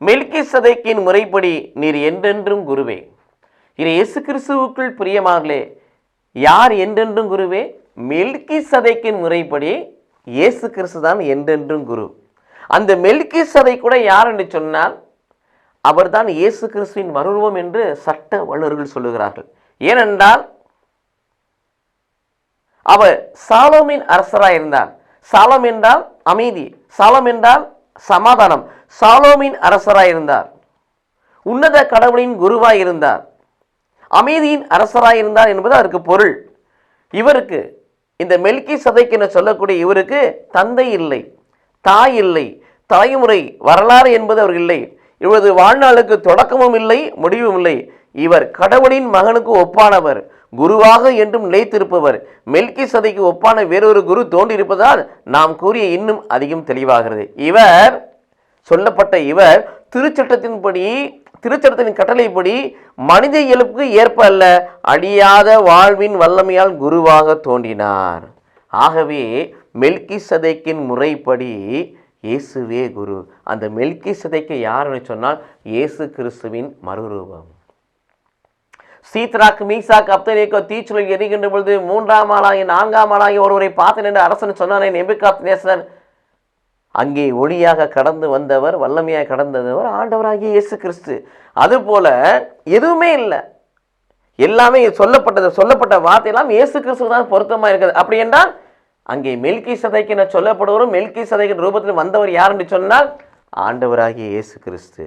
மெல்கி சதைக்கின் முறைப்படி நீர் என்றென்றும் குருவே. இது இயேசு கிறிஸ்துவுக்குள் பிரியமாகலே யார் என்றென்றும் குருவே? மெல்கி சதைக்கின் முறைப்படி இயேசு கிறிஸ்து தான் என்றென்றும் குரு. அந்த மெல்கி சதை கூட யார் என்று சொன்னால் அவர்தான் இயேசு கிறிஸ்துவின் மறுரூபம் என்று சட்ட வல்லுநர்கள் சொல்லுகிறார்கள். ஏனென்றால் அவர் சாலோமின் அரசராக இருந்தார் சாலம் என்றால் அமைதி. சாலம் என்றால் சமாதானம். சாலோமின் அரசராக இருந்தார். உன்னத கடவுளின் குருவாய் இருந்தார். அமைதியின் அரசராய் இருந்தார் என்பது அதற்கு பொருள். இவருக்கு இந்த மெல்கி சதைக்கு என சொல்லக்கூடிய இவருக்கு தந்தை இல்லை தாய் இல்லை தலைமுறை வரலாறு என்பது அவர் இல்லை. இவரது வாழ்நாளுக்கு தொடக்கமும் இல்லை முடிவும் இல்லை. இவர் கடவுளின் மகனுக்கு ஒப்பானவர். குருவாக என்றும் நிலைத்திருப்பவர். மெல்கி சதைக்கு ஒப்பான வேறொரு குரு தோன்றியிருப்பதால் நாம் கூறிய இன்னும் அதிகம் தெளிவாகிறது. இவர் சொல்லப்பட்ட இவர் திருச்சட்டத்தின்படி திருச்சட்டத்தின் கட்டளைப்படி மனித இயல்புக்கு ஏற்ப அல்ல அழியாத வாழ்வின் வல்லமையால் குருவாக தோன்றினார். ஆகவே மெல்கி சதைக்கின் முறைப்படி இயேசுவே குரு. அந்த மெல்கி சதைக்கு யாருன்னு சொன்னால் இயேசு கிறிஸ்துவின் மறுரூபம். சீத்ராக் மீசாக் அப்தனேக்கோ தீச்சுழல் எரிகின்ற பொழுது மூன்றாம் ஆளாகி நான்காம் ஆளாகி ஒருவரை பார்த்தேன் என்று அரசன் சொன்னானே நெபிகாத் நேசன் அங்கே ஒளியாக கடந்து வந்தவர் வல்லமையாக கடந்தவர் ஆண்டவராகிய இயேசு கிறிஸ்து அதுபோல எதுவுமே இல்லை. எல்லாமே சொல்லப்பட்டது சொல்லப்பட்ட வார்த்தையெல்லாம் இயேசு கிறிஸ்து தான் பொருத்தமாக இருக்குது. அப்படி என்றால் அங்கே மெல்கி சதைக்கு என சொல்லப்படுவரும் மெல்கி சதைக்கின் ரூபத்தில் வந்தவர் யார் என்று சொன்னால் ஆண்டவராகிய இயேசு கிறிஸ்து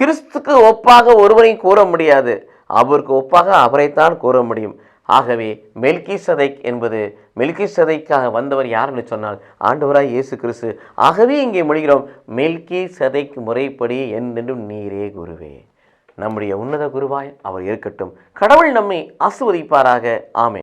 கிறிஸ்துக்கு ஒப்பாக ஒருவரையும் கூற முடியாது. அவருக்கு ஒப்பாக அவரைத்தான் கூற முடியும். ஆகவே மெல்கி சதைக் என்பது மெல்கி சதைக்காக வந்தவர் யாருன்னு சொன்னால் ஆண்டவராய் இயேசு கிறிஸ்து. ஆகவே இங்கே மொழிகிறோம் மெல்கி சதைக் முறைப்படி என்னென்றும் நீரே குருவே. நம்முடைய உன்னத குருவாய் அவர் இருக்கட்டும். கடவுள் நம்மை ஆசுவதிப்பாராக ஆமே